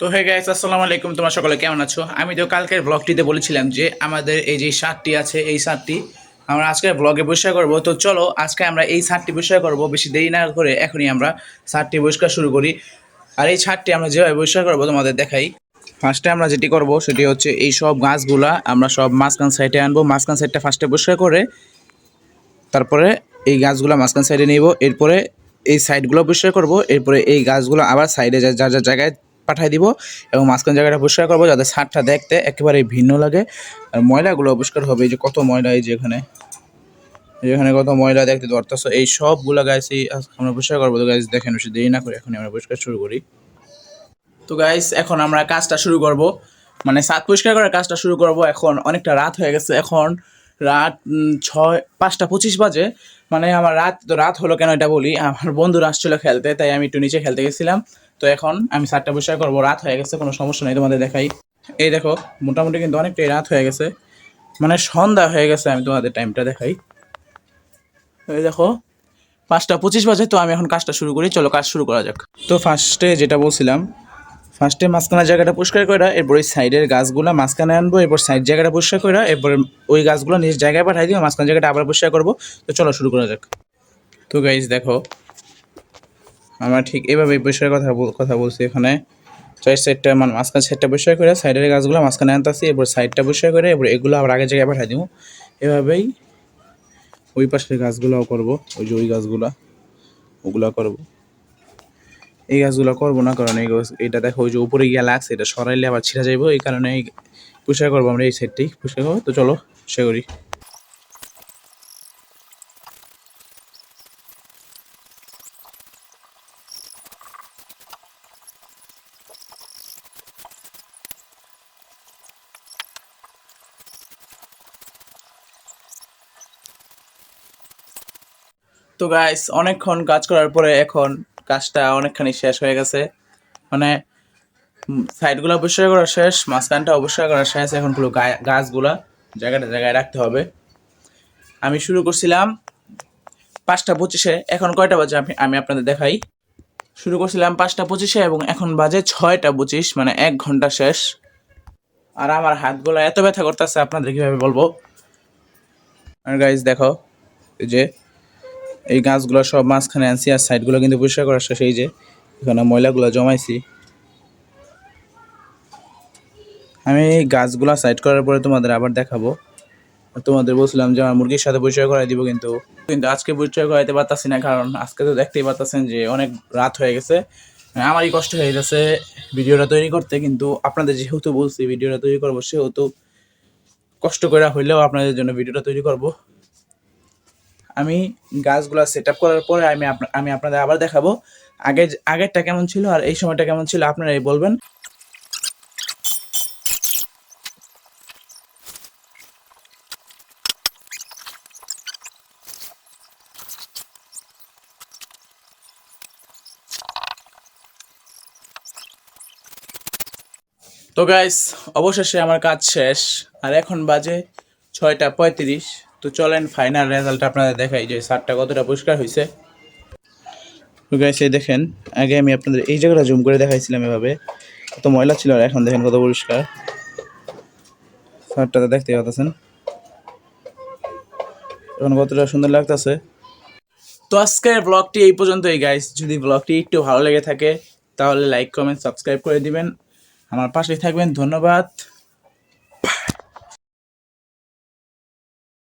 তো hey guys আসসালামু আলাইকুম, তোমরা সকলে কেমন আছো? আমি তো কালকের ব্লগটিতে বলেছিলাম যে আমাদের এই যে শার্টটি আছে, এই শার্টটি আমরা আজকে ব্লগে পরিষ্কার করব। তো চলো, আজকে আমরা এই শার্টটি পরিষ্কার করব। বেশি দেরি না করে এখনই আমরা শার্টটি পরিষ্কার শুরু করি। আর এই শার্টটি আমরা যেভাবে পরিষ্কার করব তোমাদের দেখাই। ফার্স্টে আমরা যেটি করব, সেটি হচ্ছে এই সব গাছগুলা আমরা সব মাঝখান সাইডে আনব। মাঝখান সাইডটা ফার্স্টে পরিষ্কার করে, তারপরে এই গাছগুলো মাঝখান সাইডে নিব। এরপরে এই সাইডগুলো পরিষ্কার করব। এরপরে এই গাছগুলো আবার সাইডে যা যার জায়গায় পাঠিয়ে দিব এবং মাঝখান জায়গাটা পরিষ্কার করব যাতে ছাদটা দেখতে একেবারে ভিন্ন লাগে। আর ময়লাগুলো পরিষ্কার হবে, এই যে কত ময়লা এই যে এখানে। এই যে এখানে কত ময়লা দেখতে ধরতেছো এই সবগুলো গাছ এই আজকে আমরা পরিষ্কার করব। তো গাছ দেখেন বেশি দেরি না করে এখন আমরা পরিষ্কার শুরু করি। তো গাইস এখন আমরা কাজটা শুরু করব। মানে সাত পরিষ্কার করার কাজটা শুরু করব। এখন অনেকটা রাত হয়ে গেছে। এখন রাত ছয়, পাঁচটা পঁচিশ বাজে। মানে আমার রাত, তো রাত হলো কেন এটা বলি? আমার বন্ধুরা আসছিল খেলতে, তাই আমি একটু নিচে খেলতে গেছিলাম। তো এখন আমি সাতটা পরিষ্কার করব রাত হয়ে গেছে, কোনো সমস্যা নেই তোমাদের দেখাই। এই দেখো, মোটামুটি কিন্তু অনেকটাই রাত হয়ে গেছে। মানে সন্ধ্যা হয়ে গেছে আমি তোমাদের টাইমটা দেখাই। এই দেখো, পাঁচটা পঁচিশ বাজে, তো আমি এখন কাজটা শুরু করি। চলো, কাজ শুরু করা যাক। তো ফার্স্টে যেটা বলছিলাম ফার্স্টে মাঝখানের জায়গাটা পরিষ্কার করে এরপর ওই সাইডের গাছগুলো মাঝখানে আনব, এরপর সাইড জায়গাটা পরিষ্কার করে এরপর ওই গাছগুলো নিজ জায়গায় পাঠাই দিও মাঝখান জায়গাটা আবার পরিষ্কার করব। তো চলো, শুরু করা যাক। তো গাইজ দেখো আমরা ঠিক এভাবেই পরিষ্কার কথা কথা বলছি এখানে। চার সাইডটা মানে মাঝখান সাইডটা পরিষ্কার করে, সাইডের গাছগুলো মাঝখানে আনতে আনতেছি এরপর সাইডটা পরিষ্কার করে, এরপর এগুলো আবার আগের জায়গায় পাঠাই দিব। এভাবেই ওই পাশের গাছগুলোও করব, ওই যে ওই গাছগুলা, ওগুলা করব। এই গাছগুলো করব না, কারণ এই গাছ, এটা দেখো ওই যে উপরে গিয়ে লাগছে, এটা সরাইলে আবার ছিঁড়া যাইবো, এই কারণে এই পরিষ্কার করব আমরা এই সাইডটাই পরিষ্কার করব। তো চলো, সে করি। তো গাইস অনেকক্ষণ কাজ করার পরে এখন কাজটা অনেকখানি শেষ হয়ে গেছে। মানে সাইডগুলো অবশ্যই করা শেষ, মাঝখানটা অবশ্যই করা শেষ, এখন পুরো গাছগুলা জায়গাটা জায়গায় রাখতে হবে। আমি শুরু করছিলাম পাঁচটা পঁচিশে, এখন কয়টা বাজে আমি আমি আপনাদের দেখাই। শুরু করছিলাম পাঁচটা পঁচিশে এবং এখন বাজে ছয়টা পঁচিশ মানে এক ঘণ্টা শেষ। আর আমার হাতগুলো এত ব্যথা করতেছে, আপনাদের কীভাবে বলব? আর গাইজ দেখো যে এই গাছগুলো সব মাঝখানে আনছি আর সাইডগুলো কিন্তু পরিষ্কার করা শেষ। এই যে, এখানে ময়লাগুলো জমাইছি। আমি এই গাছগুলো সাইড করার পরে তোমাদের আবার দেখাবো। তোমাদের বলছিলাম যে আমার মুরগির সাথে পরিচয় করাই দিব কিন্তু। কিন্তু আজকে পরিচয় করাইতে পারতাছি না, কারণ আজকে তো দেখতেই পারতেছেন যে অনেক রাত হয়ে গেছে। আমারই কষ্ট হয়ে গেছে ভিডিওটা তৈরি করতে, কিন্তু আপনাদের যেহেতু বলছি ভিডিওটা তৈরি করব, সেহেতু কষ্ট করে হইলেও আপনাদের জন্য ভিডিওটা তৈরি করব। আমি গাছগুলো সেট আপ করার পরে আমি আমি আপনাদের আবার দেখাবো। আগে আগেরটা কেমন ছিল আর এই সময়টা কেমন ছিল আপনারাই বলবেন। তো গাইস অবশেষে আমার কাজ শেষ। আর এখন বাজে ছয়টা পঁয়ত্রিশ। তো চলেন ফাইনাল রেজাল্ট আপনাদের দেখাই যে শার্টটা কতটা পরিষ্কার হয়েছে গাইস এই দেখেন, আগে আমি আপনাদের এই জায়গাটা জুম করে দেখাইছিলাম এভাবে। কত ময়লা ছিল আর এখন দেখেন কত পরিষ্কার শার্টটা দেখতে পাচ্ছেন। এখন কতটা সুন্দর লাগতেছে। তো আজকের ব্লগটি এই পর্যন্তই গাইস যদি ব্লগটি একটু ভালো লেগে থাকে, তাহলে লাইক কমেন্ট সাবস্ক্রাইব করে দিবেন। আমার পাশে থাকবেন, ধন্যবাদ।